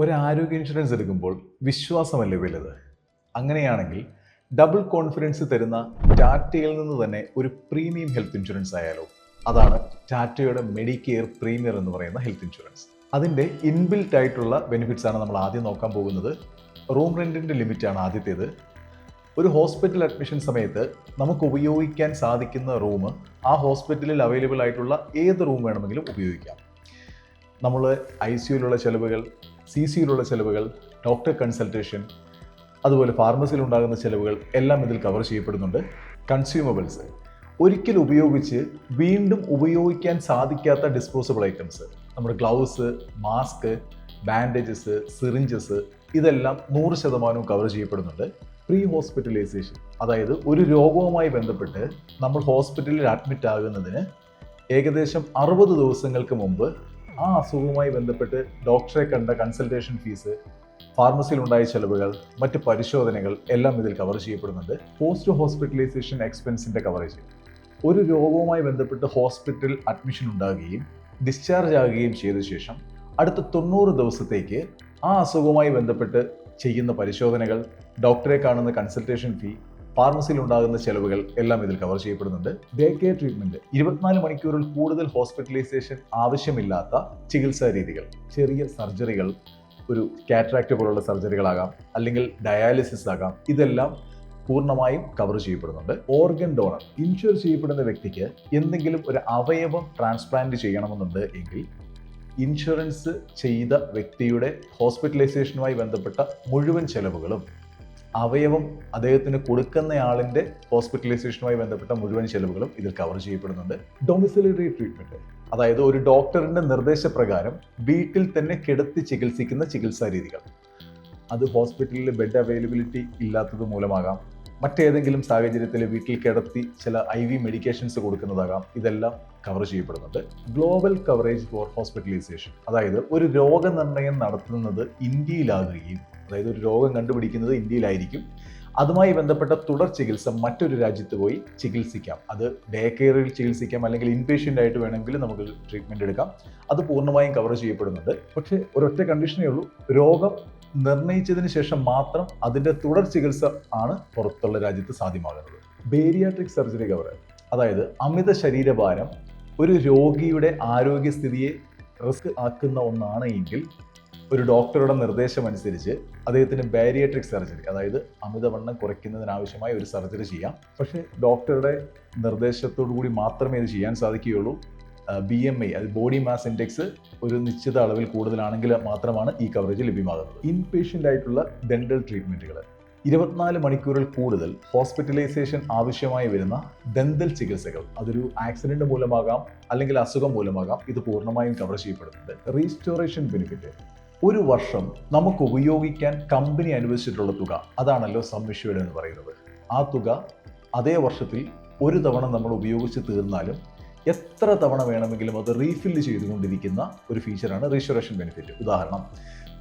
ഒരു ആരോഗ്യ ഇൻഷുറൻസ് എടുക്കുമ്പോൾ വിശ്വാസമല്ലേ വലുത്? അങ്ങനെയാണെങ്കിൽ ഡബിൾ കോൺഫിഡൻസ് തരുന്ന ടാറ്റയിൽ നിന്ന് തന്നെ ഒരു പ്രീമിയം ഹെൽത്ത് ഇൻഷുറൻസ് ആയാലോ? അതാണ് ടാറ്റയുടെ മെഡിക്കെയർ പ്രീമിയർ എന്ന് പറയുന്ന ഹെൽത്ത് ഇൻഷുറൻസ് അതിന്റെ ഇൻബിൽറ്റ് ആയിട്ടുള്ള ബെനിഫിറ്റ്സ് ആണ് നമ്മൾ ആദ്യം നോക്കാൻ പോകുന്നത്. റൂം റെന്റിന്റെ ലിമിറ്റാണ് ആദ്യത്തേത്. ഒരു ഹോസ്പിറ്റൽ അഡ്മിഷൻ സമയത്ത് നമുക്ക് ഉപയോഗിക്കാൻ സാധിക്കുന്ന റൂം ആ ഹോസ്പിറ്റലിൽ അവൈലബിൾ ആയിട്ടുള്ള ഏത് റൂം വേണമെങ്കിലും ഉപയോഗിക്കാം. നമ്മൾ ഐ സിയുയിലുള്ള ചിലവുകൾ സി സിയിലുള്ള ചിലവുകൾ ഡോക്ടർ കൺസൾട്ടേഷൻ അതുപോലെ ഫാർമസിയിൽ ഉണ്ടാകുന്ന ചിലവുകൾ എല്ലാം ഇതിൽ കവർ ചെയ്യപ്പെടുന്നുണ്ട്. കൺസ്യൂമബിൾസ് ഒരിക്കൽ ഉപയോഗിച്ച് വീണ്ടും ഉപയോഗിക്കാൻ സാധിക്കാത്ത ഡിസ്പോസിബിൾ ഐറ്റംസ് നമ്മുടെ ഗ്ലൗസ് മാസ്ക് ബാൻഡേജസ് സിറിഞ്ചസ് ഇതെല്ലാം നൂറ് ശതമാനവും കവർ ചെയ്യപ്പെടുന്നുണ്ട്. പ്രീ ഹോസ്പിറ്റലൈസേഷൻ അതായത് ഒരു രോഗവുമായി ബന്ധപ്പെട്ട് നമ്മൾ ഹോസ്പിറ്റലിൽ അഡ്മിറ്റ് ആകുന്നതിന് ഏകദേശം അറുപത് ദിവസങ്ങൾക്ക് മുമ്പ് ആ അസുഖവുമായി ബന്ധപ്പെട്ട് ഡോക്ടറെ കണ്ട കൺസൾട്ടേഷൻ ഫീസ് ഫാർമസിയിൽ ഉണ്ടായ ചെലവുകൾ മറ്റ് പരിശോധനകൾ എല്ലാം ഇതിൽ കവർ ചെയ്യപ്പെടുന്നുണ്ട്. പോസ്റ്റ് ഹോസ്പിറ്റലൈസേഷൻ എക്സ്പെൻസിന്റെ കവറേജ് ഒരു രോഗവുമായി ബന്ധപ്പെട്ട് ഹോസ്പിറ്റൽ അഡ്മിഷൻ ഉണ്ടാകുകയും ഡിസ്ചാർജ് ആകുകയും ചെയ്ത ശേഷം അടുത്ത തൊണ്ണൂറ് ദിവസത്തേക്ക് ആ അസുഖവുമായി ബന്ധപ്പെട്ട് ചെയ്യുന്ന പരിശോധനകൾ ഡോക്ടറെ കാണുന്ന കൺസൾട്ടേഷൻ ഫീ ഫാർമസിയിൽ ഉണ്ടാകുന്ന ചെലവുകൾ എല്ലാം ഇതിൽ കവർ ചെയ്യപ്പെടുന്നുണ്ട്. ഡേ കെയർ ട്രീറ്റ്മെന്റ് ഇരുപത്തിനാല് മണിക്കൂറിൽ കൂടുതൽ ഹോസ്പിറ്റലൈസേഷൻ ആവശ്യമില്ലാത്ത ചികിത്സാ രീതികൾ ചെറിയ സർജറികൾ ഒരു കാറ്ററാക്ട് പോലുള്ള സർജറികളാകാം അല്ലെങ്കിൽ ഡയാലിസിസ് ആകാം ഇതെല്ലാം പൂർണമായും കവർ ചെയ്യപ്പെടുന്നുണ്ട്. ഓർഗൻ ഡോണർ ഇൻഷുർ ചെയ്യപ്പെടുന്ന വ്യക്തിക്ക് എന്തെങ്കിലും ഒരു അവയവം ട്രാൻസ്പ്ലാന്റ് ചെയ്യണമെന്നുണ്ട് എങ്കിൽ ഇൻഷുറൻസ് ചെയ്ത വ്യക്തിയുടെ ഹോസ്പിറ്റലൈസേഷനുമായി ബന്ധപ്പെട്ട മുഴുവൻ ചെലവുകളും അവയവം അദ്ദേഹത്തിന് കൊടുക്കുന്നയാളിന്റെ ഹോസ്പിറ്റലൈസേഷനുമായി ബന്ധപ്പെട്ട മുഴുവൻ ചെലവുകളും ഇതിൽ കവർ ചെയ്യപ്പെടുന്നുണ്ട്. ഡൊമിസിലറി ട്രീറ്റ്മെന്റ് അതായത് ഒരു ഡോക്ടറിന്റെ നിർദ്ദേശപ്രകാരം വീട്ടിൽ തന്നെ കിടത്തി ചികിത്സിക്കുന്ന ചികിത്സാ രീതികൾ. അത് ഹോസ്പിറ്റലിൽ ബെഡ് അവൈലബിലിറ്റി ഇല്ലാത്തത് മൂലമാകാം. മറ്റേതെങ്കിലും സാഹചര്യത്തിൽ വീട്ടിൽ കിടത്തി ചില ഐ വി മെഡിക്കേഷൻസ് കൊടുക്കുന്നതാകാം. ഇതെല്ലാം കവർ ചെയ്യപ്പെടുന്നുണ്ട്. ഗ്ലോബൽ കവറേജ് ഫോർ ഹോസ്പിറ്റലൈസേഷൻ അതായത് ഒരു രോഗനിർണയം നടത്തുന്നത് ഇന്ത്യയിലാകുകയും അതായത് ഒരു രോഗം കണ്ടുപിടിക്കുന്നത് ഇന്ത്യയിലായിരിക്കും. അതുമായി ബന്ധപ്പെട്ട തുടർ ചികിത്സ മറ്റൊരു രാജ്യത്ത് പോയി ചികിത്സിക്കാം. അത് ഡേ കെയറിൽ ചികിത്സിക്കാം അല്ലെങ്കിൽ ഇൻപേഷ്യന്റ് ആയിട്ട് വേണമെങ്കിൽ നമുക്ക് ട്രീറ്റ്മെന്റ് എടുക്കാം. അത് പൂർണമായും കവർ ചെയ്യപ്പെടുന്നുണ്ട്. പക്ഷേ ഒരൊറ്റ കണ്ടീഷനേ ഉള്ളൂ. രോഗം നിർണയിച്ചതിന് ശേഷം മാത്രം അതിന്റെ തുടർ ചികിത്സ ആണ് പുറത്തുള്ള രാജ്യത്ത് സാധ്യമാകുന്നത്. ബേരിയാട്രിക് സർജറി കവർ അതായത് അമിത ശരീരഭാരം ഒരു രോഗിയുടെ ആരോഗ്യസ്ഥിതിയെ റിസ്ക് ആക്കുന്ന ഒന്നാണ് എങ്കിൽ ഒരു ഡോക്ടറുടെ നിർദ്ദേശം അനുസരിച്ച് അദ്ദേഹത്തിന് ബാരിയേട്രിക് സർജറി അതായത് അമിതവണ്ണം കുറയ്ക്കുന്നതിനാവശ്യമായ ഒരു സർജറി ചെയ്യാം. പക്ഷേ ഡോക്ടറുടെ നിർദ്ദേശത്തോടു കൂടി മാത്രമേ ഇത് ചെയ്യാൻ സാധിക്കുകയുള്ളൂ. ബി എം ഐ അത് ബോഡി മാസ് ഇൻഡെക്സ് ഒരു നിശ്ചിത അളവിൽ കൂടുതലാണെങ്കിൽ മാത്രമാണ് ഈ കവറേജ് ലഭ്യമാകുന്നത്. ഇൻപേഷ്യന്റ് ആയിട്ടുള്ള ഡെന്റൽ ട്രീറ്റ്മെന്റുകൾ ഇരുപത്തിനാല് മണിക്കൂറിൽ കൂടുതൽ ഹോസ്പിറ്റലൈസേഷൻ ആവശ്യമായി വരുന്ന ദന്തൽ ചികിത്സകൾ. അതൊരു ആക്സിഡന്റ് മൂലമാകാം അല്ലെങ്കിൽ അസുഖം മൂലമാകാം. ഇത് പൂർണമായും കവർ ചെയ്യപ്പെടുന്നുണ്ട്. റീസ്റ്റോറേഷൻ ബെനിഫിറ്റ് ഒരു വർഷം നമുക്ക് ഉപയോഗിക്കാൻ കമ്പനി അനുവദിച്ചിട്ടുള്ള തുക. അതാണല്ലോ സമ്മിഷ്യൂർഡ് എന്ന് പറയുന്നത്. ആ തുക അതേ വർഷത്തിൽ ഒരു തവണ നമ്മൾ ഉപയോഗിച്ച് തീർന്നാലും എത്ര തവണ വേണമെങ്കിലും അത് റീഫില്ല് ചെയ്തുകൊണ്ടിരിക്കുന്ന ഒരു ഫീച്ചറാണ് റീസ്റ്റോറേഷൻ ബെനിഫിറ്റ് ഉദാഹരണം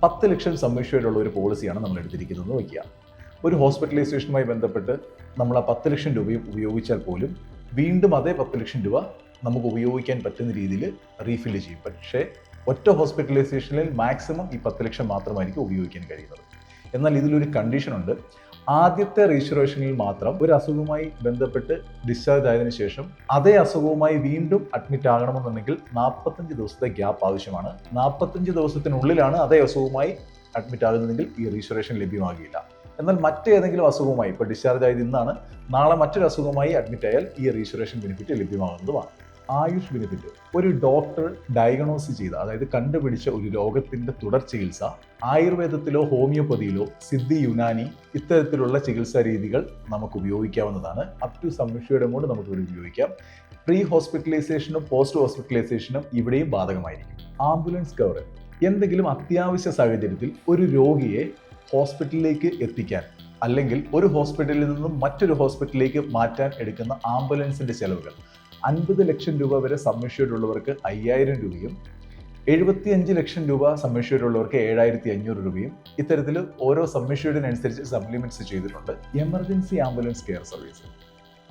പത്ത് ലക്ഷം സമ്മിഷ്യൂർഡ് ഉള്ള ഒരു പോളിസിയാണ് നമ്മൾ എടുത്തിരിക്കുന്നത്. വയ്ക്കുക ഒരു ഹോസ്പിറ്റലൈസേഷനുമായി ബന്ധപ്പെട്ട് നമ്മൾ ആ പത്ത് ലക്ഷം രൂപയും ഉപയോഗിച്ചാൽ പോലും വീണ്ടും അതേ പത്ത് ലക്ഷം രൂപ നമുക്ക് ഉപയോഗിക്കാൻ പറ്റുന്ന രീതിയിൽ റീഫില്ല് ചെയ്യും. പക്ഷേ ഒറ്റ ഹോസ്പിറ്റലൈസേഷനിൽ മാക്സിമം ഈ പത്ത് ലക്ഷം മാത്രമായിരിക്കും ഉപയോഗിക്കാൻ കഴിയുന്നത്. എന്നാൽ ഇതിലൊരു കണ്ടീഷനുണ്ട് ആദ്യത്തെ രജിസ്ട്രേഷനിൽ മാത്രം ഒരു അസുഖവുമായി ബന്ധപ്പെട്ട് ഡിസ്ചാർജ് ആയതിനു ശേഷം അതേ അസുഖവുമായി വീണ്ടും അഡ്മിറ്റ് ആകണമെന്നുണ്ടെങ്കിൽ നാൽപ്പത്തഞ്ച് ദിവസത്തെ ഗ്യാപ്പ് ആവശ്യമാണ്. നാൽപ്പത്തഞ്ച് ദിവസത്തിനുള്ളിലാണ് അതേ അസുഖവുമായി അഡ്മിറ്റ് ആകുന്നതെങ്കിൽ ഈ രജിസ്ട്രേഷൻ ലഭ്യമാകില്ല. എന്നാൽ മറ്റേതെങ്കിലും അസുഖവുമായി ഇപ്പോൾ ഡിസ്ചാർജ് ആയത് ഇന്നാണ് നാളെ മറ്റൊരു അസുഖമായി അഡ്മിറ്റ് ആയാൽ ഈ രജിസ്ട്രേഷൻ ബെനിഫിറ്റ് ലഭ്യമാകുന്നതുമാണ്. ആയുഷ് ബെനിഫിറ്റ് ഒരു ഡോക്ടർ ഡയഗ്നോസ് ചെയ്ത അതായത് കണ്ടുപിടിച്ച ഒരു രോഗത്തിന്റെ തുടർ ചികിത്സ ആയുർവേദത്തിലോ ഹോമിയോപ്പതിയിലോ സിദ്ധി യുനാനി ഇത്തരത്തിലുള്ള ചികിത്സാ രീതികൾ നമുക്ക് ഉപയോഗിക്കാവുന്നതാണ്. അപ് ടു സംരക്ഷയുടെ കൊണ്ട് നമുക്ക് ഇവിടെ ഉപയോഗിക്കാം. പ്രീ ഹോസ്പിറ്റലൈസേഷനും പോസ്റ്റ് ഹോസ്പിറ്റലൈസേഷനും ഇവിടെയും ബാധകമായിരിക്കും. ആംബുലൻസ് കവർ എന്തെങ്കിലും അത്യാവശ്യ സാഹചര്യത്തിൽ ഒരു രോഗിയെ ഹോസ്പിറ്റലിലേക്ക് എത്തിക്കാൻ അല്ലെങ്കിൽ ഒരു ഹോസ്പിറ്റലിൽ നിന്നും മറ്റൊരു ഹോസ്പിറ്റലിലേക്ക് മാറ്റാൻ എടുക്കുന്ന ആംബുലൻസിന്റെ ചെലവുകൾ. അൻപത് ലക്ഷം രൂപ വരെ സമ്മിഷ്യൂർഡ് ഉള്ളവർക്ക് അയ്യായിരം രൂപയും എഴുപത്തിയഞ്ച് ലക്ഷം രൂപ സമ്മിഷ്യൂർഡ് ഉള്ളവർക്ക് ഏഴായിരത്തി അഞ്ഞൂറ് രൂപയും ഇത്തരത്തിൽ ഓരോ സമ്മിഷ്യൂഡിനനുസരിച്ച് സപ്ലിമെന്റ്സ് ചെയ്തിട്ടുണ്ട്. എമർജൻസി ആംബുലൻസ് കെയർ സർവീസ്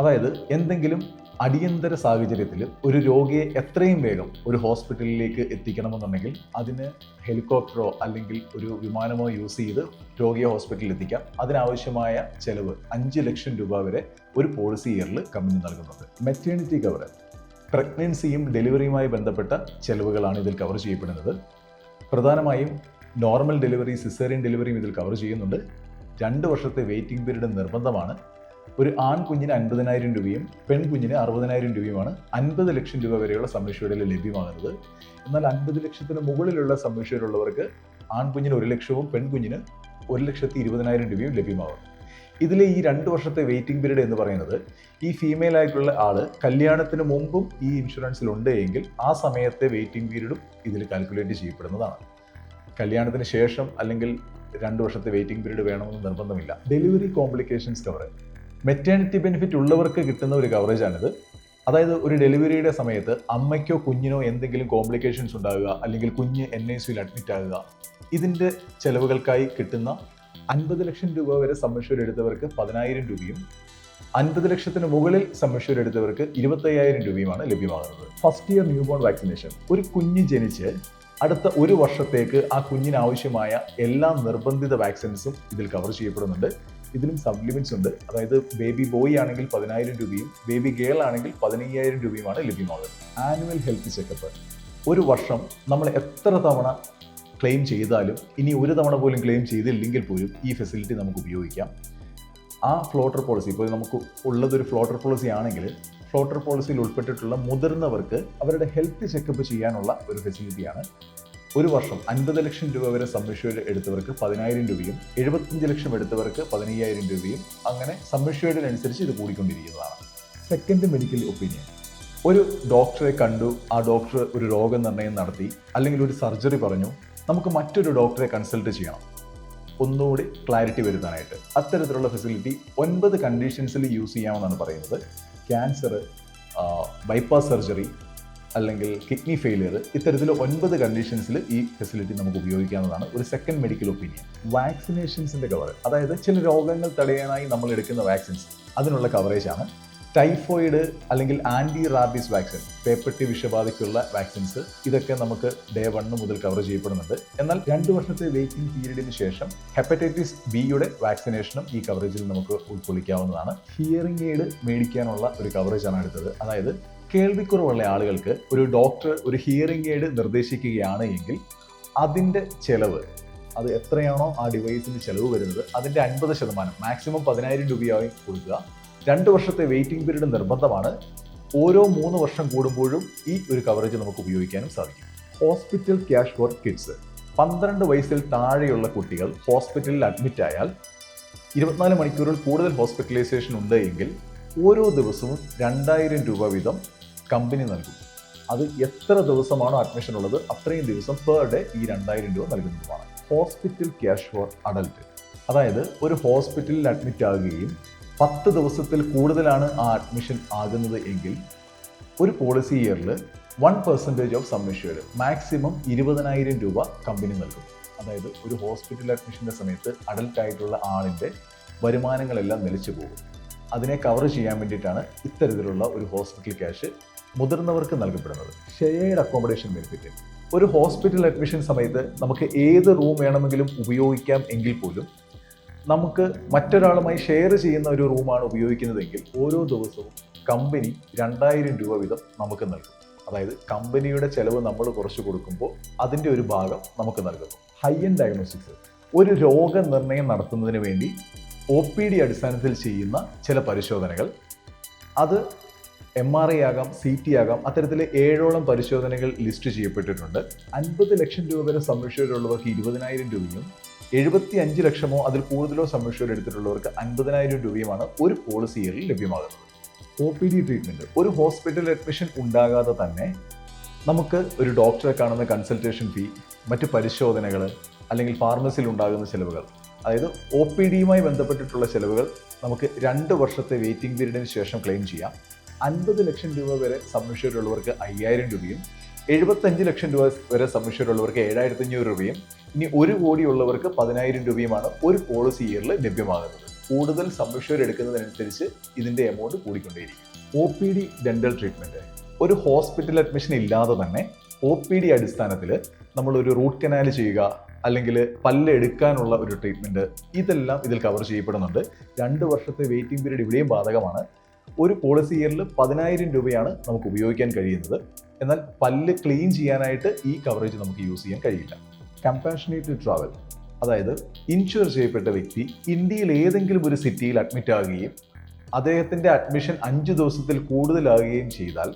അതായത് എന്തെങ്കിലും അടിയന്തര സാഹചര്യത്തിൽ ഒരു രോഗിയെ എത്രയും വേഗം ഒരു ഹോസ്പിറ്റലിലേക്ക് എത്തിക്കണമെന്നുണ്ടെങ്കിൽ അതിന് ഹെലികോപ്റ്ററോ അല്ലെങ്കിൽ ഒരു വിമാനമോ യൂസ് ചെയ്ത് രോഗിയെ ഹോസ്പിറ്റലിൽ എത്തിക്കാം. അതിനാവശ്യമായ ചെലവ് അഞ്ച് ലക്ഷം രൂപ വരെ ഒരു പോളിസി ഇയറിൽ കമ്പനി നൽകുന്നുണ്ട്. മെറ്റേണിറ്റി കവർ പ്രഗ്നൻസിയും ഡെലിവറിയുമായി ബന്ധപ്പെട്ട ചെലവുകളാണ് ഇതിൽ കവർ ചെയ്യപ്പെടുന്നത്. പ്രധാനമായും നോർമൽ ഡെലിവറി സിസേറിയൻ ഡെലിവറിയും ഇതിൽ കവർ ചെയ്യുന്നുണ്ട്. രണ്ട് വർഷത്തെ വെയിറ്റിംഗ് പീരീഡ് നിർബന്ധമാണ്. ഒരു ആൺകുഞ്ഞിന് അൻപതിനായിരം രൂപയും പെൺകുഞ്ഞിന് അറുപതിനായിരം രൂപയുമാണ് അൻപത് ലക്ഷം രൂപ വരെയുള്ള സംരക്ഷയുടെ ലഭ്യമാകുന്നത്. എന്നാൽ അൻപത് ലക്ഷത്തിന് മുകളിലുള്ള സംരക്ഷയിലുള്ളവർക്ക് ആൺകുഞ്ഞിന് ഒരു ലക്ഷവും പെൺകുഞ്ഞിന് ഒരു ലക്ഷത്തി ഇരുപതിനായിരം രൂപയും ലഭ്യമാകും ഇതിലെ ഈ രണ്ട് വർഷത്തെ വെയിറ്റിംഗ് പീരീഡ് എന്ന് പറയുന്നത് ഈ ഫീമെയിൽ ആയിട്ടുള്ള ആൾ കല്യാണത്തിന് മുമ്പും ഈ ഇൻഷുറൻസിൽ ഉണ്ട് എങ്കിൽ ആ സമയത്തെ വെയിറ്റിംഗ് പീരീഡും ഇതിൽ കാൽക്കുലേറ്റ് ചെയ്യപ്പെടുന്നതാണ്. കല്യാണത്തിന് ശേഷം അല്ലെങ്കിൽ രണ്ട് വർഷത്തെ വെയിറ്റിംഗ് പീരീഡ് വേണമെന്ന് നിർബന്ധമില്ല. Delivery complications cover maternity benefit ഉള്ളവർക്ക് കിട്ടുന്ന ഒരു കവറേജാണിത് അതായത് ഒരു ഡെലിവറിയുടെ സമയത്ത് അമ്മയ്ക്കോ കുഞ്ഞിനോ എന്തെങ്കിലും കോംപ്ലിക്കേഷൻസ് ഉണ്ടാകുക അല്ലെങ്കിൽ കുഞ്ഞ് എൻ ഐ സിയിൽ അഡ്മിറ്റ് ആകുക ഇതിന്റെ ചെലവുകൾക്കായി കിട്ടുന്ന അൻപത് ലക്ഷം രൂപ വരെ സമ്മഷ്യൂർ എടുത്തവർക്ക് പതിനായിരം രൂപയും അൻപത് ലക്ഷത്തിന് മുകളിൽ സമ്മഷ്യൂർ എടുത്തവർക്ക് ഇരുപത്തയ്യായിരം രൂപയുമാണ് ലഭ്യമാകുന്നത്. First year new born vaccination ഒരു കുഞ്ഞ് ജനിച്ച് അടുത്ത ഒരു വർഷത്തേക്ക് ആ കുഞ്ഞിന് ആവശ്യമായ എല്ലാ നിർബന്ധിത വാക്സിൻസും ഇതിൽ കവർ ചെയ്യപ്പെടുന്നുണ്ട്. ഇതിലും സബ്ലിമിറ്റ്സ് ഉണ്ട്. അതായത് ബേബി ബോയ് ആണെങ്കിൽ പതിനായിരം രൂപയും ബേബി ഗേൾ ആണെങ്കിൽ പതിനയ്യായിരം രൂപയുമാണ് ലഭ്യമാകുന്നത് ആനുവൽ ഹെൽത്ത് ചെക്കപ്പ് ഒരു വർഷം നമ്മൾ എത്ര തവണ ക്ലെയിം ചെയ്താലും ഇനി ഒരു തവണ പോലും ക്ലെയിം ചെയ്തില്ലെങ്കിൽ പോലും ഈ ഫെസിലിറ്റി നമുക്ക് ഉപയോഗിക്കാം. ആ ഫ്ലോട്ടർ പോളിസി ഇപ്പോൾ നമുക്ക് ഉള്ളതൊരു ഫ്ലോട്ടർ പോളിസി ആണെങ്കിൽ ഫ്ലോട്ടർ പോളിസിയിൽ ഉൾപ്പെട്ടിട്ടുള്ള മുതിർന്നവർക്ക് അവരുടെ ഹെൽത്ത് ചെക്കപ്പ് ചെയ്യാനുള്ള ഒരു ഫെസിലിറ്റിയാണ് ഒരു വർഷം അൻപത് ലക്ഷം രൂപ വരെ സംരക്ഷയുടെ എടുത്തവർക്ക് പതിനായിരം രൂപയും എഴുപത്തഞ്ച് ലക്ഷം എടുത്തവർക്ക് പതിനയ്യായിരം രൂപയും അങ്ങനെ സംരക്ഷയുടെനുസരിച്ച് ഇത് കൂടിക്കൊണ്ടിരിക്കുന്നതാണ്. സെക്കൻഡ് മെഡിക്കൽ ഒപ്പീനിയൻ ഒരു ഡോക്ടറെ കണ്ടു ആ ഡോക്ടർ ഒരു രോഗനിർണയം നടത്തി അല്ലെങ്കിൽ ഒരു സർജറി പറഞ്ഞു നമുക്ക് മറ്റൊരു ഡോക്ടറെ കൺസൾട്ട് ചെയ്യണം. ഒന്നുകൂടി ക്ലാരിറ്റി വരുത്താനായിട്ട്. അത്തരത്തിലുള്ള ഫെസിലിറ്റി ഒൻപത് കണ്ടീഷൻസിൽ യൂസ് ചെയ്യാമെന്നാണ് പറയുന്നത്. ക്യാൻസർ ബൈപ്പാസ് സർജറി അല്ലെങ്കിൽ കിഡ്നി ഫെയിലിയർ ഇത്തരത്തിൽ ഒൻപത് കണ്ടീഷൻസിൽ ഈ ഫെസിലിറ്റി നമുക്ക് ഉപയോഗിക്കാവുന്നതാണ്. ഒരു സെക്കൻഡ് മെഡിക്കൽ ഒപ്പീനിയൻ വാക്സിനേഷൻസിന്റെ കവർ അതായത് ചില രോഗങ്ങൾ തടയാനായി നമ്മൾ എടുക്കുന്ന വാക്സിൻസ് അതിനുള്ള കവറേജ് ആണ്. ടൈഫോയിഡ് അല്ലെങ്കിൽ ആന്റി റാബീസ് വാക്സിൻ പേപ്പട്ടി വിഷബാധയ്ക്കുള്ള വാക്സിൻസ് ഇതൊക്കെ നമുക്ക് ഡേ വണ്ണ് മുതൽ കവർ ചെയ്യപ്പെടുന്നുണ്ട്. എന്നാൽ രണ്ട് വർഷത്തെ വെയിറ്റിംഗ് പീരീഡിന് ശേഷം ഹെപ്പറ്റൈറ്റിസ് ബിയുടെ വാക്സിനേഷനും ഈ കവറേജിൽ നമുക്ക് ഉൾക്കൊള്ളിക്കാവുന്നതാണ്. ഹിയറിംഗ് എയ്ഡ് മേടിക്കാനുള്ള ഒരു കവറേജാണ് അടുത്തത് അതായത് കേൾവിക്കുറവുള്ള ആളുകൾക്ക് ഒരു ഡോക്ടർ ഒരു ഹിയറിംഗ് എയ്ഡ് നിർദ്ദേശിക്കുകയാണ് എങ്കിൽ അതിന്റെ ചെലവ് അത് എത്രയാണോ ആ ഡിവൈസിന് ചെലവ് വരുന്നത് അതിന്റെ അൻപത് ശതമാനം മാക്സിമം പതിനായിരം രൂപയായി കൊടുക്കുക. രണ്ട് വർഷത്തെ വെയിറ്റിംഗ് പീരീഡ് നിർബന്ധമാണ്. ഓരോ മൂന്ന് വർഷം കൂടുമ്പോഴും ഈ ഒരു കവറേജ് നമുക്ക് ഉപയോഗിക്കാനും സാധിക്കും. ഹോസ്പിറ്റൽ ക്യാഷ് ഫോർ കിഡ്സ് പന്ത്രണ്ട് വയസ്സിൽ താഴെയുള്ള കുട്ടികൾ ഹോസ്പിറ്റലിൽ അഡ്മിറ്റ് ആയാൽ ഇരുപത്തിനാല് മണിക്കൂറിൽ കൂടുതൽ ഹോസ്പിറ്റലൈസേഷൻ ഉണ്ട് എങ്കിൽ ഓരോ ദിവസവും രണ്ടായിരം രൂപ വീതം കമ്പനി നൽകും. അത് എത്ര ദിവസമാണോ അഡ്മിഷൻ ഉള്ളത് അത്രയും ദിവസം പെർ ഡേ ഈ രണ്ടായിരം രൂപ നൽകുന്നതുമാണ്. ഹോസ്പിറ്റൽ ക്യാഷ് ഫോർ അഡൽട്ട് അതായത് ഒരു ഹോസ്പിറ്റലിൽ അഡ്മിറ്റ് ആകുകയും പത്ത് ദിവസത്തിൽ കൂടുതലാണ് ആ അഡ്മിഷൻ ആകുന്നത് എങ്കിൽ ഒരു പോളിസി ഇയറിൽ one percentage of sum insured maximum ഇരുപതിനായിരം രൂപ കമ്പനി നൽകും. അതായത് ഒരു ഹോസ്പിറ്റൽ അഡ്മിഷന്റെ സമയത്ത് അഡൽട്ട് ആയിട്ടുള്ള ആളിന്റെ വരുമാനങ്ങളെല്ലാം നിലച്ചു പോകും. അതിനെ കവർ ചെയ്യാൻ വേണ്ടിയിട്ടാണ് ഇത്തരത്തിലുള്ള ഒരു ഹോസ്പിറ്റൽ ക്യാഷ് മുതിർന്നവർക്ക് നൽകപ്പെടുന്നത്. ഷെയർഡ് അക്കോമഡേഷൻ ബെനിഫിറ്റ് ഒരു ഹോസ്പിറ്റൽ അഡ്മിഷൻ സമയത്ത് നമുക്ക് ഏത് റൂം വേണമെങ്കിലും ഉപയോഗിക്കാം എങ്കിൽ പോലും നമുക്ക് മറ്റൊരാളുമായി ഷെയർ ചെയ്യുന്ന ഒരു റൂമാണ് ഉപയോഗിക്കുന്നതെങ്കിൽ ഓരോ ദിവസവും കമ്പനി രണ്ടായിരം രൂപ വീതം നമുക്ക് നൽകും. അതായത് കമ്പനിയുടെ ചെലവ് നമ്മൾ കുറച്ച് കൊടുക്കുമ്പോൾ അതിന്റെ ഒരു ഭാഗം നമുക്ക് നൽകും. ഹൈ എൻഡ് ഡയഗ്നോസ്റ്റിക്സ് ഒരു രോഗനിർണയം നടത്തുന്നതിന് വേണ്ടി ഒ പി ഡി അടിസ്ഥാനത്തിൽ ചെയ്യുന്ന ചില പരിശോധനകൾ. അത് എം ആർ ഐ ആകാം സി ടി ആകാം അത്തരത്തിലെ ഏഴോളം പരിശോധനകൾ ലിസ്റ്റ് ചെയ്യപ്പെട്ടിട്ടുണ്ട്. അൻപത് ലക്ഷം രൂപ വരെ സംരക്ഷകരുള്ളവർക്ക് ഇരുപതിനായിരം രൂപയും എഴുപത്തി അഞ്ച് ലക്ഷമോ അതിൽ കൂടുതലോ സംരക്ഷകർ എടുത്തിട്ടുള്ളവർക്ക് അൻപതിനായിരം രൂപയുമാണ് ഒരു പോളിസി ഇയറിൽ ലഭ്യമാകുന്നത്. ഒ പി ഡി ട്രീറ്റ്മെന്റ് ഒരു ഹോസ്പിറ്റൽ അഡ്മിഷൻ ഉണ്ടാകാതെ തന്നെ നമുക്ക് ഒരു ഡോക്ടറെ കാണുന്ന കൺസൾട്ടേഷൻ ഫീ മറ്റ് പരിശോധനകൾ അല്ലെങ്കിൽ ഫാർമസിയിൽ ഉണ്ടാകുന്ന ചിലവുകൾ. അതായത് ഒ പി ഡിയുമായി ബന്ധപ്പെട്ടിട്ടുള്ള ചിലവുകൾ നമുക്ക് രണ്ട് വർഷത്തെ വെയിറ്റിംഗ് പീരീഡിന് ശേഷം ക്ലെയിം ചെയ്യാം. അൻപത് ലക്ഷം രൂപ വരെ സംശയമുള്ളവർക്ക് അയ്യായിരം രൂപയും എഴുപത്തഞ്ച് ലക്ഷം രൂപ വരെ സംശയമുള്ളവർക്ക് ഏഴായിരത്തി അഞ്ഞൂറ് രൂപയും ഇനി ഒരു കോടിയുള്ളവർക്ക് പതിനായിരം രൂപയുമാണ് ഒരു പോളിസി ഇയറിൽ ലഭ്യമാകുന്നത്. കൂടുതൽ സംശയം എടുക്കുന്നതിനനുസരിച്ച് ഇതിന്റെ amount കൂടിക്കൊണ്ടേയിരിക്കും. O P D dental treatment ഒരു ഹോസ്പിറ്റൽ അഡ്മിഷൻ ഇല്ലാതെ തന്നെ ഒ പി ഡി അടിസ്ഥാനത്തിൽ നമ്മളൊരു റൂട്ട് കനാൽ ചെയ്യുക അല്ലെങ്കിൽ പല്ല് എടുക്കാനുള്ള ഒരു ട്രീറ്റ്മെന്റ് ഇതെല്ലാം ഇതിൽ കവർ ചെയ്യപ്പെടുന്നുണ്ട്. രണ്ട് വർഷത്തെ വെയിറ്റിംഗ് പീരീഡ് ഇവിടെയും ബാധകമാണ്. ഒരു പോളിസി ഇയറിൽ പതിനായിരം രൂപയാണ് നമുക്ക് ഉപയോഗിക്കാൻ കഴിയുന്നത്. എന്നാൽ പല്ല് ക്ലീൻ ചെയ്യാനായിട്ട് ഈ കവറേജ് നമുക്ക് യൂസ് ചെയ്യാൻ കഴിയില്ല. കമ്പാഷനേറ്റ് ട്രാവൽ അതായത് ഇൻഷുർ ചെയ്യപ്പെട്ട വ്യക്തി ഇന്ത്യയിൽ ഏതെങ്കിലും ഒരു സിറ്റിയിൽ അഡ്മിറ്റ് ആകുകയും അദ്ദേഹത്തിന്റെ അഡ്മിഷൻ അഞ്ച് ദിവസത്തിൽ കൂടുതലാകുകയും ചെയ്താൽ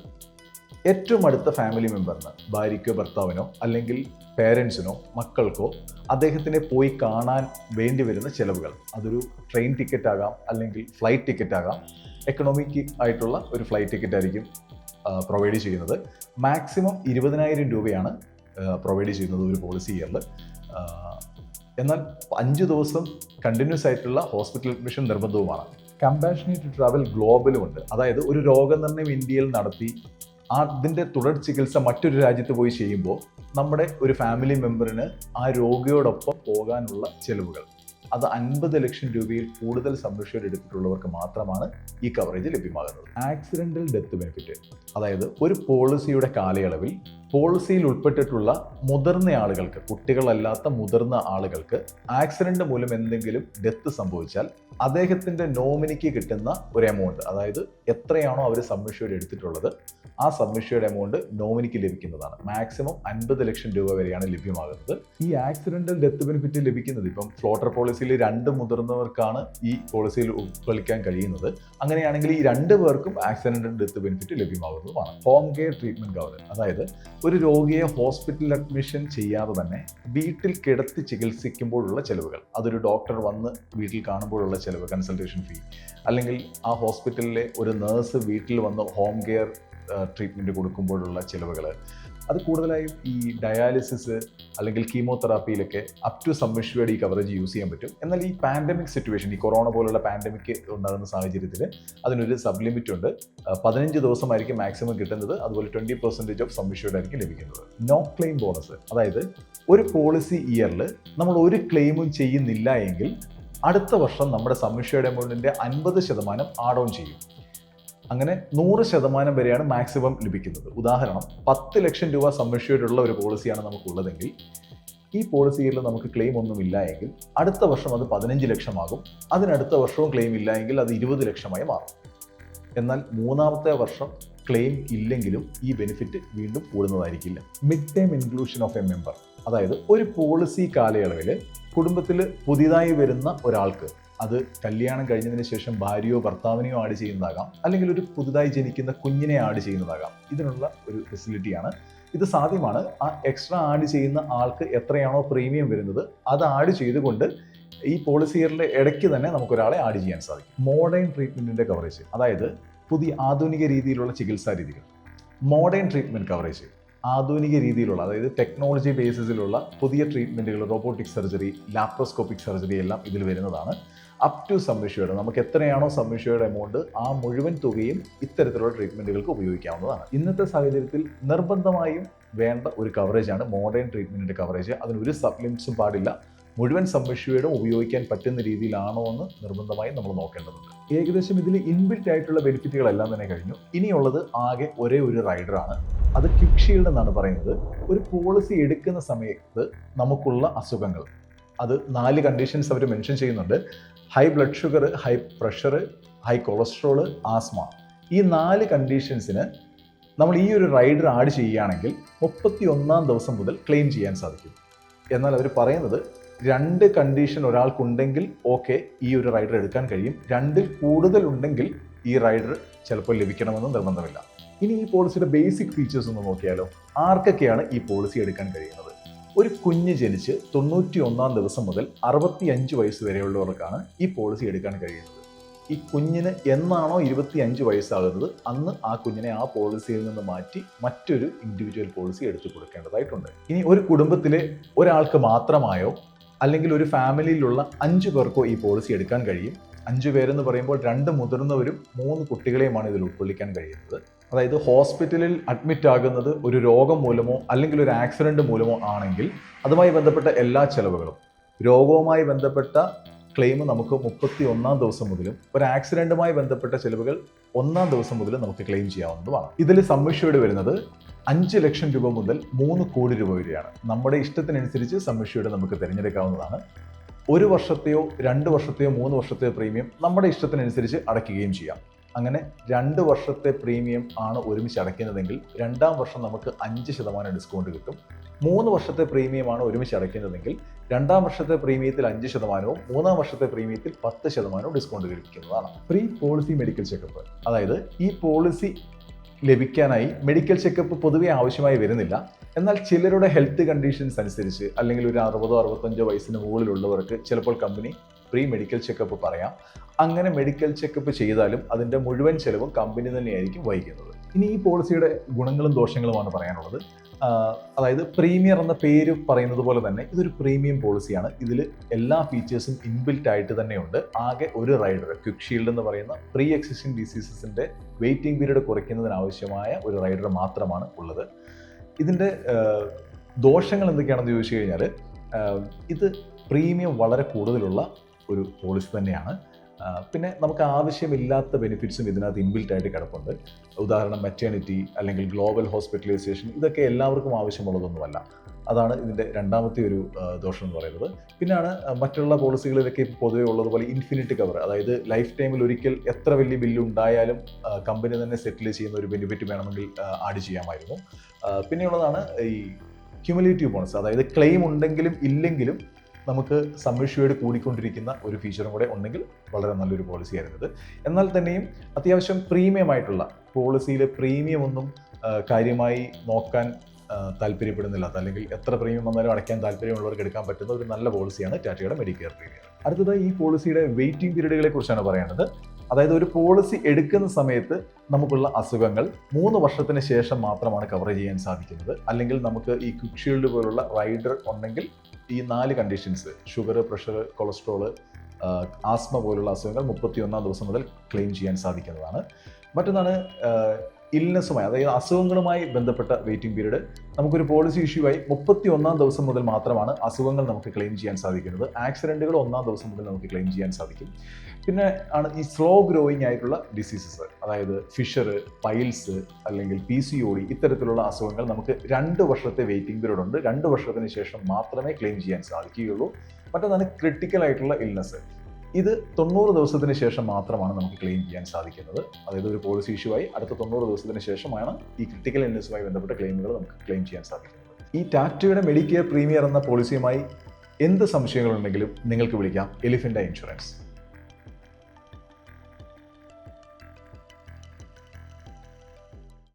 ഏറ്റവും അടുത്ത ഫാമിലി മെമ്പറിന് ഭാര്യയ്ക്കോ ഭർത്താവിനോ അല്ലെങ്കിൽ പേരൻസിനോ മക്കൾക്കോ അദ്ദേഹത്തിനെ പോയി കാണാൻ വേണ്ടി വരുന്ന ചിലവുകൾ. അതൊരു ട്രെയിൻ ടിക്കറ്റ് ആകാം അല്ലെങ്കിൽ ഫ്ലൈറ്റ് ടിക്കറ്റ് ആകാം. എക്കണോമിക് ആയിട്ടുള്ള ഒരു ഫ്ലൈറ്റ് ടിക്കറ്റ് ആയിരിക്കും പ്രൊവൈഡ് ചെയ്യുന്നത്. മാക്സിമം ഇരുപതിനായിരം രൂപയാണ് പ്രൊവൈഡ് ചെയ്യുന്നത് ഒരു പോളിസി ഇയറിൽ എന്നാൽ അഞ്ച് ദിവസം കണ്ടിന്യൂസ് ആയിട്ടുള്ള ഹോസ്പിറ്റൽ അഡ്മിഷൻ നിർബന്ധവുമാണ്. കമ്പാഷനേറ്റ് ട്രാവൽ ഗ്ലോബലും ഉണ്ട്. അതായത് ഒരു രോഗനിർണയം ഇന്ത്യയിൽ നടത്തി അതിന്റെ തുടർ ചികിത്സ മറ്റൊരു രാജ്യത്ത് പോയി ചെയ്യുമ്പോൾ നമ്മുടെ ഒരു ഫാമിലി മെമ്പറിന് ആ രോഗിയോടൊപ്പം പോകാനുള്ള ചെലവുകൾ. അത് അൻപത് ലക്ഷം രൂപയിൽ കൂടുതൽ സംരക്ഷണം എടുത്തിട്ടുള്ളവർക്ക് മാത്രമാണ് ഈ കവറേജ് ലഭ്യമാകുന്നത്. ആക്സിഡന്റൽ ഡെത്ത് ബെനിഫിറ്റ് അതായത് ഒരു പോളിസിയുടെ കാലയളവിൽ പോളിസിയിൽ ഉൾപ്പെട്ടിട്ടുള്ള മുതിർന്ന ആളുകൾക്ക് കുട്ടികളല്ലാത്ത മുതിർന്ന ആളുകൾക്ക് ആക്സിഡന്റ് മൂലം എന്തെങ്കിലും ഡെത്ത് സംഭവിച്ചാൽ അദ്ദേഹത്തിന്റെ നോമിനിക്ക് കിട്ടുന്ന ഒരു എമൗണ്ട് അതായത് എത്രയാണോ അവർ സബ്മിഷ്യൂർഡ് എടുത്തിട്ടുള്ളത് ആ സബ്മിഷ്യൂർഡ് എമൗണ്ട് നോമിനിക്ക് ലഭിക്കുന്നതാണ്. മാക്സിമം അൻപത് ലക്ഷം രൂപ വരെയാണ് ലഭ്യമാകുന്നത്. ഈ ആക്സിഡന്റൽ ഡെത്ത് ബെനിഫിറ്റ് ലഭിക്കുന്നത് ഇപ്പം ഫ്ലോട്ടർ പോളിസിയിൽ രണ്ട് മുതിർന്നവർക്കാണ് ഈ പോളിസിയിൽ ഉൾക്കൊള്ളിക്കാൻ കഴിയുന്നത്. അങ്ങനെയാണെങ്കിൽ ഈ രണ്ട് പേർക്കും ആക്സിഡന്റൽ ഡെത്ത് ബെനിഫിറ്റ് ലഭ്യമാകുന്നതുമാണ്. ഹോം കെയർ ട്രീറ്റ്മെന്റ് കവർ അതായത് ഒരു രോഗിയെ ഹോസ്പിറ്റലിൽ അഡ്മിഷൻ ചെയ്യാതെ തന്നെ വീട്ടിൽ കിടത്തി ചികിത്സിക്കുമ്പോഴുള്ള ചെലവുകൾ. അതൊരു ഡോക്ടർ വന്ന് വീട്ടിൽ കാണുമ്പോഴുള്ള ചെലവ് കൺസൾട്ടേഷൻ ഫീ അല്ലെങ്കിൽ ആ ഹോസ്പിറ്റലിലെ ഒരു നേഴ്സ് വീട്ടിൽ വന്ന് ഹോം കെയർ ട്രീറ്റ്മെന്റ് കൊടുക്കുമ്പോഴുള്ള ചിലവുകൾ അത് കൂടുതലായും ഈ ഡയാലിസിസ് അല്ലെങ്കിൽ കീമോതെറാപ്പിയിലൊക്കെ അപ് ടു സബ്മിഷ്വേഡ് ഈ കവറേജ് യൂസ് ചെയ്യാൻ പറ്റും. എന്നാൽ ഈ പാൻഡമിക് സിറ്റുവേഷൻ ഈ കൊറോണ പോലുള്ള പാൻഡമിക് ഉണ്ടാകുന്ന സാഹചര്യത്തിൽ അതിനൊരു സബ് ലിമിറ്റ് ഉണ്ട് പതിനഞ്ച് ദിവസമായിരിക്കും മാക്സിമം കിട്ടുന്നത്. അതുപോലെ ട്വന്റി പെർസെന്റേജ് ഓഫ് സബ്മിഷ്വേഡ് ആയിരിക്കും ലഭിക്കുന്നത്. നോ ക്ലെയിം ബോണസ് അതായത് ഒരു പോളിസി ഇയറിൽ നമ്മൾ ഒരു ക്ലെയിമും ചെയ്യുന്നില്ല എങ്കിൽ അടുത്ത വർഷം നമ്മുടെ സബ്മിഷ്വേഡ് എമൗണ്ടിന്റെ അൻപത് ശതമാനം ആഡ് ഓൺ ചെയ്യും. അങ്ങനെ നൂറ് ശതമാനം വരെയാണ് മാക്സിമം ലഭിക്കുന്നത്. ഉദാഹരണം പത്ത് ലക്ഷം രൂപ സംരക്ഷിച്ചിട്ടുള്ള ഒരു പോളിസിയാണ് നമുക്കുള്ളതെങ്കിൽ ഈ പോളിസിയിൽ നമുക്ക് ക്ലെയിം ഒന്നുമില്ല എങ്കിൽ അടുത്ത വർഷം അത് പതിനഞ്ച് ലക്ഷമാകും. അതിനടുത്ത വർഷവും ക്ലെയിം ഇല്ല എങ്കിൽ അത് ഇരുപത് ലക്ഷമായി മാറും. എന്നാൽ മൂന്നാമത്തെ വർഷം ക്ലെയിം ഇല്ലെങ്കിലും ഈ ബെനിഫിറ്റ് വീണ്ടും കൂടുന്നതായിരിക്കില്ല. Mid time inclusion of a member അതായത് ഒരു പോളിസി കാലയളവിൽ കുടുംബത്തിൽ പുതിയതായി വരുന്ന ഒരാൾക്ക് അത് കല്യാണം കഴിഞ്ഞതിന് ശേഷം ഭാര്യയോ ഭർത്താവിനെയോ ആഡ് ചെയ്യുന്നതാകാം. അല്ലെങ്കിൽ ഒരു പുതുതായി ജനിക്കുന്ന കുഞ്ഞിനെ ആഡ് ചെയ്യുന്നതാകാം. ഇതിനുള്ള ഒരു ഫെസിലിറ്റിയാണ് ഇത് സാധ്യമാണ്. ആ എക്സ്ട്രാ ആഡ് ചെയ്യുന്ന ആൾക്ക് എത്രയാണോ പ്രീമിയം വരുന്നത് അത് ആഡ് ചെയ്തുകൊണ്ട് ഈ പോളിസി ഇയറിന്റെ ഇടയ്ക്ക് തന്നെ നമുക്കൊരാളെ ആഡ് ചെയ്യാൻ സാധിക്കും. മോഡേൺ ട്രീറ്റ്മെന്റിന്റെ കവറേജ് അതായത് പുതിയ ആധുനിക രീതിയിലുള്ള ചികിത്സാ രീതികൾ. മോഡേൺ ട്രീറ്റ്മെന്റ് കവറേജ് ആധുനിക രീതിയിലുള്ള അതായത് ടെക്നോളജി ബേസിസിലുള്ള പുതിയ ട്രീറ്റ്മെന്റുകൾ റോബോട്ടിക് സർജറി ലാപ്രോസ്കോപ്പിക് സർജറി എല്ലാം ഇതിൽ വരുന്നതാണ്. അപ് ടു സംവിഷയുടെ നമുക്ക് എത്രയാണോ സംവിഷയുടെ എമൗണ്ട് ആ മുഴുവൻ തുകയും ഇത്തരത്തിലുള്ള ട്രീറ്റ്മെന്റുകൾക്ക് ഉപയോഗിക്കാവുന്നതാണ്. ഇന്നത്തെ സാഹചര്യത്തിൽ നിർബന്ധമായും വേണ്ട ഒരു കവറേജാണ് മോഡേൺ ട്രീറ്റ്മെന്റിന്റെ കവറേജ് അതിനൊരു സപ്ലിമെൻസും പാടില്ല. മുഴുവൻ സബ്മിഷ്യൂർഡും ഉപയോഗിക്കാൻ പറ്റുന്ന രീതിയിലാണോ എന്ന് നിർബന്ധമായും നമ്മൾ നോക്കേണ്ടതുണ്ട്. ഏകദേശം ഇതിൽ ഇൻബിൽറ്റ് ആയിട്ടുള്ള ബെനിഫിറ്റുകളെല്ലാം തന്നെ കഴിഞ്ഞു. ഇനിയുള്ളത് ആകെ ഒരേ ഒരു റൈഡറാണ് അത് ക്വിക് ഷീൽഡ് എന്നാണ് പറയുന്നത്. ഒരു പോളിസി എടുക്കുന്ന സമയത്ത് നമുക്കുള്ള അസുഖങ്ങൾ. അത് നാല് കണ്ടീഷൻസ് അവർ മെൻഷൻ ചെയ്യുന്നുണ്ട്. High blood sugar high pressure high cholesterol asthma ഈ നാല് കണ്ടീഷൻസിന് നമ്മൾ ഈ ഒരു റൈഡർ ആഡ് ചെയ്യുകയാണെങ്കിൽ മുപ്പത്തി ഒന്നാം ദിവസം മുതൽ ക്ലെയിം ചെയ്യാൻ സാധിക്കും. എന്നാൽ അവർ പറയുന്നത് രണ്ട് കണ്ടീഷൻ ഒരാൾക്കുണ്ടെങ്കിൽ ഓക്കെ ഈ ഒരു റൈഡർ എടുക്കാൻ കഴിയും. രണ്ടിൽ കൂടുതൽ ഉണ്ടെങ്കിൽ ഈ റൈഡർ ചിലപ്പോൾ ലഭിക്കണമെന്ന് നിർബന്ധമില്ല. ഇനി ഈ പോളിസിയുടെ ബേസിക് ഫീച്ചേഴ്സ് ഒന്ന് നോക്കിയാലോ? ആർക്കൊക്കെയാണ് ഈ പോളിസി എടുക്കാൻ കഴിയുന്നത്? ഒരു കുഞ്ഞ് ജനിച്ച് തൊണ്ണൂറ്റി ഒന്നാം ദിവസം മുതൽ അറുപത്തി അഞ്ച് വയസ്സ് വരെയുള്ളവർക്കാണ് ഈ പോളിസി എടുക്കാൻ കഴിയുന്നത്. ഈ കുഞ്ഞിന് എന്നാണോ ഇരുപത്തി അഞ്ച് വയസ്സാകുന്നത് അന്ന് ആ കുഞ്ഞിനെ ആ പോളിസിയിൽ നിന്ന് മാറ്റി മറ്റൊരു ഇൻഡിവിജ്വൽ പോളിസി എടുത്തു കൊടുക്കേണ്ടതായിട്ടുണ്ട്. ഇനി ഒരു കുടുംബത്തിലെ ഒരാൾക്ക് മാത്രമായോ അല്ലെങ്കിൽ ഒരു ഫാമിലിയിലുള്ള അഞ്ച് പേർക്കോ ഈ പോളിസി എടുക്കാൻ കഴിയും. അഞ്ച് പേരെന്ന് പറയുമ്പോൾ രണ്ട് മുതിർന്നവരും മൂന്ന് കുട്ടികളെയുമാണ് ഇതിൽ ഉൾക്കൊള്ളിക്കാൻ കഴിയുന്നത്. അതായത് ഹോസ്പിറ്റലിൽ അഡ്മിറ്റ് ആകുന്നത് ഒരു രോഗം മൂലമോ അല്ലെങ്കിൽ ഒരു ആക്സിഡന്റ് മൂലമോ ആണെങ്കിൽ അതുമായി ബന്ധപ്പെട്ട എല്ലാ ചെലവുകളും രോഗവുമായി ബന്ധപ്പെട്ട ക്ലെയിം നമുക്ക് മുപ്പത്തി ഒന്നാം ദിവസം മുതലും ഒരു ആക്സിഡന്റുമായി ബന്ധപ്പെട്ട ചെലവുകൾ ഒന്നാം ദിവസം മുതൽ നമുക്ക് ക്ലെയിം ചെയ്യാവുന്നതുമാണ്. ഇതിൽ സമ്മിഷ്യോട് വരുന്നത് അഞ്ച് ലക്ഷം രൂപ മുതൽ മൂന്ന് കോടി രൂപ വരെയാണ്. നമ്മുടെ ഇഷ്ടത്തിനനുസരിച്ച് സമ്മിഷ്യോട് നമുക്ക് തിരഞ്ഞെടുക്കാവുന്നതാണ്. ഒരു വർഷത്തെയോ രണ്ട് വർഷത്തെയോ മൂന്ന് വർഷത്തെയോ പ്രീമിയം നമ്മുടെ ഇഷ്ടത്തിനനുസരിച്ച് അടയ്ക്കുകയും ചെയ്യാം. അങ്ങനെ രണ്ട് വർഷത്തെ പ്രീമിയം ആണ് ഒരുമിച്ച് അടയ്ക്കുന്നതെങ്കിൽ രണ്ടാം വർഷം നമുക്ക് അഞ്ച് ശതമാനം ഡിസ്കൗണ്ട് കിട്ടും. മൂന്ന് വർഷത്തെ പ്രീമിയമാണ് ഒരുമിച്ച് അടയ്ക്കുന്നതെങ്കിൽ രണ്ടാം വർഷത്തെ പ്രീമിയത്തിൽ അഞ്ച് ശതമാനവും മൂന്നാം വർഷത്തെ പ്രീമിയത്തിൽ പത്ത് ശതമാനവും ഡിസ്കൗണ്ട് ലഭിക്കുന്നതാണ്. പ്രീ പോളിസി മെഡിക്കൽ ചെക്കപ്പ് അതായത് ഈ പോളിസി ലഭിക്കാനായി മെഡിക്കൽ ചെക്കപ്പ് പൊതുവെ ആവശ്യമായി വരുന്നില്ല. എന്നാൽ ചിലരുടെ ഹെൽത്ത് കണ്ടീഷൻസ് അനുസരിച്ച് അല്ലെങ്കിൽ ഒരു അറുപതോ അറുപത്തഞ്ചോ വയസ്സിന് മുകളിലുള്ളവർക്ക് ചിലപ്പോൾ കമ്പനി പ്രീ മെഡിക്കൽ ചെക്കപ്പ് പറയാം. അങ്ങനെ മെഡിക്കൽ ചെക്കപ്പ് ചെയ്താലും അതിന്റെ മുഴുവൻ ചെലവും കമ്പനി തന്നെയായിരിക്കും വഹിക്കുന്നത്. ഇനി ഈ പോളിസിയുടെ ഗുണങ്ങളും ദോഷങ്ങളുമാണ് പറയാനുള്ളത്. അതായത് പ്രീമിയർ എന്ന പേര് പറയുന്നത് പോലെ തന്നെ ഇതൊരു പ്രീമിയം പോളിസിയാണ്. ഇതിൽ എല്ലാ ഫീച്ചേഴ്സും ഇൻബിൽറ്റ് ആയിട്ട് തന്നെയുണ്ട്. ആകെ ഒരു റൈഡർ ക്വിക്ക് ഷീൽഡ് എന്ന് പറയുന്ന പ്രീ എക്സിസ്റ്റിംഗ് ഡിസീസസിന്റെ വെയിറ്റിംഗ് പീരീഡ് കുറയ്ക്കുന്നതിനാവശ്യമായ ഒരു റൈഡർ മാത്രമാണ് ഉള്ളത്. ഇതിന്റെ ദോഷങ്ങൾ എന്തൊക്കെയാണെന്ന് ചോദിച്ചു കഴിഞ്ഞാൽ ഇത് പ്രീമിയം വളരെ കൂടുതലുള്ള ഒരു പോളിസി തന്നെയാണ്. പിന്നെ നമുക്ക് ആവശ്യമില്ലാത്ത ബെനിഫിറ്റ്സും ഇതിനകത്ത് ഇൻബിൽറ്റ് ആയിട്ട് കിടപ്പുണ്ട്. ഉദാഹരണം മെറ്റേണിറ്റി അല്ലെങ്കിൽ ഗ്ലോബൽ ഹോസ്പിറ്റലൈസേഷൻ ഇതൊക്കെ എല്ലാവർക്കും ആവശ്യമുള്ളതൊന്നുമല്ല. അതാണ് ഇതിന്റെ രണ്ടാമത്തെ ഒരു ദോഷം എന്ന് പറയുന്നത്. പിന്നാണ് മറ്റുള്ള പോളിസികളിലൊക്കെ ഇപ്പോൾ പൊതുവേ ഉള്ളതുപോലെ ഇൻഫിനിറ്റ് കവർ അതായത് ലൈഫ് ടൈമിൽ ഒരിക്കൽ എത്ര വലിയ ബില്ല് ഉണ്ടായാലും കമ്പനി തന്നെ സെറ്റിൽ ചെയ്യുന്ന ഒരു ബെനിഫിറ്റ് വേണമെങ്കിൽ ആഡ് ചെയ്യാമായിരുന്നു. പിന്നെയുള്ളതാണ് ഈ ക്യുമുലേറ്റീവ് ബോണസ് അതായത് ക്ലെയിം ഉണ്ടെങ്കിലും ഇല്ലെങ്കിലും നമുക്ക് സംരക്ഷയോട് കൂടിക്കൊണ്ടിരിക്കുന്ന ഒരു ഫീച്ചറും കൂടെ ഉണ്ടെങ്കിൽ വളരെ നല്ലൊരു പോളിസി ആയിരുന്നു ഇത്. എന്നാൽ തന്നെയും അത്യാവശ്യം പ്രീമിയം ആയിട്ടുള്ള പോളിസിയിലെ പ്രീമിയം ഒന്നും കാര്യമായി നോക്കാൻ താല്പര്യപ്പെടുന്നില്ല. അല്ലെങ്കിൽ എത്ര പ്രീമിയം വന്നാലും അടയ്ക്കാൻ താല്പര്യമുള്ളവർക്ക് എടുക്കാൻ പറ്റുന്ന ഒരു നല്ല പോളിസിയാണ് ടാറ്റയുടെ മെഡിക്കെയർ പ്രീമിയം അടുത്തത് ഈ പോളിസിയുടെ വെയിറ്റിംഗ് പീരീഡുകളെ കുറിച്ചാണ് പറയുന്നത് അതായത് ഒരു പോളിസി എടുക്കുന്ന സമയത്ത് നമുക്കുള്ള അസുഖങ്ങൾ മൂന്ന് വർഷത്തിന് ശേഷം മാത്രമാണ് കവർ ചെയ്യാൻ സാധിക്കുന്നത്. അല്ലെങ്കിൽ നമുക്ക് ഈ ക്വിക് ഷീൽഡ് പോലുള്ള റൈഡർ ഉണ്ടെങ്കിൽ ഈ നാല് conditions sugar pressure cholesterol asthma പോലുള്ള അസുഖങ്ങൾ മുപ്പത്തി ഒന്നാം ദിവസം മുതൽ ക്ലെയിം ചെയ്യാൻ സാധിക്കുന്നതാണ്. മറ്റൊന്നാണ് ഇൽനെസ്സുമായി അതായത് അസുഖങ്ങളുമായി ബന്ധപ്പെട്ട വെയിറ്റിംഗ് പീരീഡ് നമുക്കൊരു പോളിസി ഇഷ്യൂ ആയി മുപ്പത്തി ഒന്നാം ദിവസം മുതൽ മാത്രമാണ് അസുഖങ്ങൾ നമുക്ക് ക്ലെയിം ചെയ്യാൻ സാധിക്കുന്നത്. ആക്സിഡന്റുകൾ ഒന്നാം ദിവസം മുതൽ നമുക്ക് ക്ലെയിം ചെയ്യാൻ സാധിക്കും. പിന്നെ ആണ് ഈ സ്ലോ ഗ്രോയിങ് ആയിട്ടുള്ള ഡിസീസസ് അതായത് ഫിഷർ പൈൽസ് അല്ലെങ്കിൽ പി സി ഒ ഡി ഇത്തരത്തിലുള്ള അസുഖങ്ങൾ നമുക്ക് രണ്ട് വർഷത്തെ വെയിറ്റിംഗ് പീരീഡ് ഉണ്ട്. രണ്ട് വർഷത്തിന് ശേഷം മാത്രമേ ക്ലെയിം ചെയ്യാൻ സാധിക്കുകയുള്ളൂ. മറ്റൊന്നാണ് ക്രിട്ടിക്കൽ ആയിട്ടുള്ള ഇൽനസ് ഇത് തൊണ്ണൂറ് ദിവസത്തിന് ശേഷം മാത്രമാണ് നമുക്ക് ക്ലെയിം ചെയ്യാൻ സാധിക്കുന്നത്. അതായത് ഒരു പോളിസി ഇഷ്യൂ ആയി അടുത്ത തൊണ്ണൂറ് ദിവസത്തിന് ശേഷമാണ് ഈ ക്രിട്ടിക്കൽ ഇൽനസുമായി ബന്ധപ്പെട്ട ക്ലെയിമുകൾ നമുക്ക് ക്ലെയിം ചെയ്യാൻ സാധിക്കുന്നത്. ഈ ടാറ്റയുടെ മെഡിക്കെയർ പ്രീമിയർ എന്ന പോളിസിയുമായി എന്ത് സംശയങ്ങളുണ്ടെങ്കിലും നിങ്ങൾക്ക് വിളിക്കാം. എലിഫന്റ ഇൻഷുറൻസ്